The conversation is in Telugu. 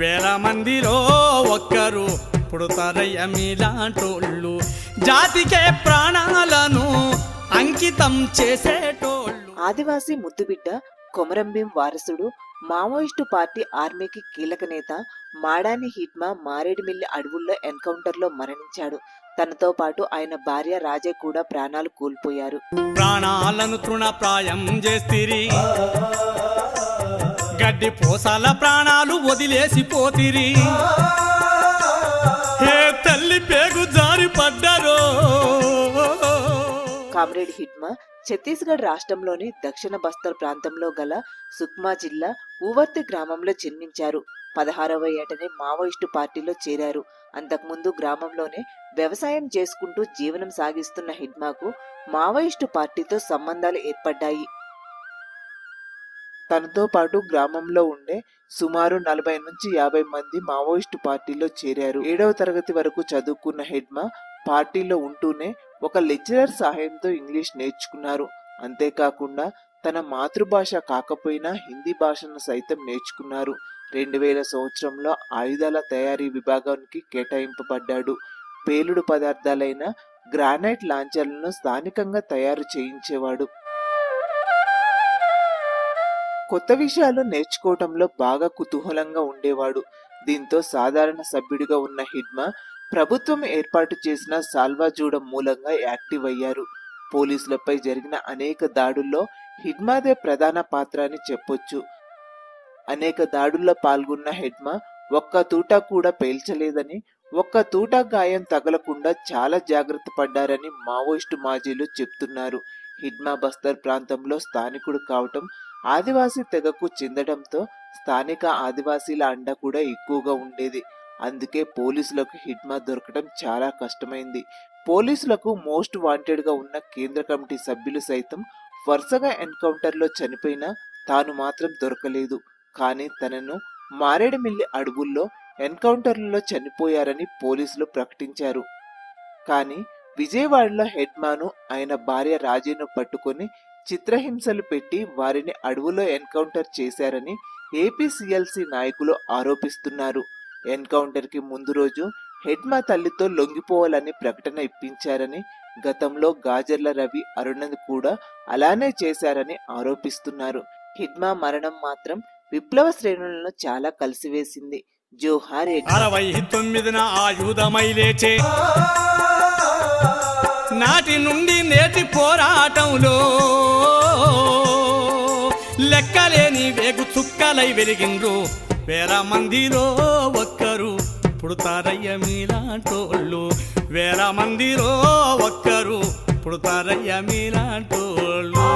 వేల మందిలో ఒక్కరు పుడతారయ్య మీలాంటోళ్ళు. జాతికే ప్రాణాలను అంకితం చేసేటోళ్ళు. ఆదివాసీ ముద్దుబిడ్డ కొమరంభీం వారసుడు మావోయిస్టు పార్టీ ఆర్మీకి కీలక నేత మాడాని హిట్మా మారేడుమిల్లి అడవుల్లో ఎన్కౌంటర్లో మరణించాడు. తనతో పాటు ఆయన భార్య రాజే కూడా ప్రాణాలు కోల్పోయారు. ప్రాణాలను తృణప్రాయం చేస్తిరి. గడ్డి పోసాల ప్రాణాలు వదిలేసి పోతిరి. ఏ తల్లి పేగు జారి పడ్డారో. కామ్రేడ్ హిట్మా ఛత్తీస్గఢ్ రాష్ట్రంలోని దక్షిణ బస్తర్ ప్రాంతంలో గల సుక్మా జిల్లా ఊవర్తి గ్రామంలో జన్మించారు. పదహారవ ఏటనే మావోయిస్టు పార్టీలో చేరారు. అంతకుముందు గ్రామంలోనే వ్యవసాయం చేసుకుంటూ జీవనం సాగిస్తున్న హిడ్మాకు మావోయిస్టు పార్టీతో సంబంధాలు ఏర్పడ్డాయి. తనతో పాటు గ్రామంలో ఉండే సుమారు నలభై నుంచి యాభై మంది మావోయిస్టు పార్టీలో చేరారు. ఏడవ తరగతి వరకు చదువుకున్న హెడ్మా పార్టీలో ఉంటూనే ఒక లెక్చరర్ సహాయంతో ఇంగ్లీష్ నేర్చుకున్నారు. అంతేకాకుండా తన మాతృభాష కాకపోయినా హిందీ భాషను సైతం నేర్చుకున్నారు. రెండు వేల సంవత్సరంలో ఆయుధాల తయారీ విభాగానికి కేటాయింపబడ్డాడు. పేలుడు పదార్థాలైన గ్రానైట్ లాంచర్లను స్థానికంగా తయారు చేయించేవాడు. కొత్త విషయాలు నేర్చుకోవటంలో బాగా కుతూహలంగా ఉండేవాడు. దీంతో సాధారణ సభ్యుడిగా ఉన్న హిడ్మా ప్రభుత్వం ఏర్పాటు చేసిన సాల్వాజూడం మూలంగా యాక్టివ్ అయ్యారు. పోలీసులపై జరిగిన అనేక దాడుల్లో హిడ్మాదే ప్రధాన పాత్ర అని చెప్పొచ్చు. అనేక దాడుల్లో పాల్గొన్న హెడ్మా ఒక్క తూట కూడా పేల్చలేదని ఒక్క తూట గాయం తగలకుండా చాలా జాగ్రత్త పడ్డారని మావోయిస్టు మాజీలు చెప్తున్నారు. హిడ్మా బస్తర్ ప్రాంతంలో స్థానికుడు కావటం ఆదివాసీ తెగకు చెందడంతో స్థానిక ఆదివాసీల అండ కూడా ఎక్కువగా ఉండేది. అందుకే పోలీసులకు హిడ్మా దొరకడం చాలా కష్టమైంది. పోలీసులకు మోస్ట్ వాంటెడ్గా ఉన్న కేంద్ర కమిటీ సభ్యులు సైతం వరుసగా ఎన్కౌంటర్లో చనిపోయినా తాను మాత్రం దొరకలేదు. కానీ తనను మారేడుమిల్లి అడవుల్లో ఎన్కౌంటర్లలో చనిపోయారని పోలీసులు ప్రకటించారు. కానీ విజయవాడలో హెడ్మాను ఆయన భార్య రాజీను పట్టుకొని చిత్రహింసలు పెట్టి వారిని అడవులో ఎన్కౌంటర్ చేశారని ఏపీసీఎల్సీ నాయకులు ఆరోపిస్తున్నారు. ఎన్కౌంటర్కి ముందు రోజు హెడ్మా తల్లితో లొంగిపోవాలని ప్రకటన ఇప్పించారని గతంలో గాజర్ల రవి అరుణ్ కూడా అలానే చేశారని ఆరోపిస్తున్నారు. హిడ్మా మరణం మాత్రం విప్లవ శ్రేణులను చాలా కలిసివేసింది. జోహార్ అరవై తొమ్మిదిన ఆయుధమై లేచే నాటి నుండి నేటి పోరాటంలో లెక్కలేని వేగు చుక్కలై వెలిగిండ్రు. వేల మందిలో ఒక్కరు పుడతారయ్య మీలాంటోళ్ళు. వేల మందిలో ఒక్కరు పుడతారయ్య మీలాంటోళ్ళు.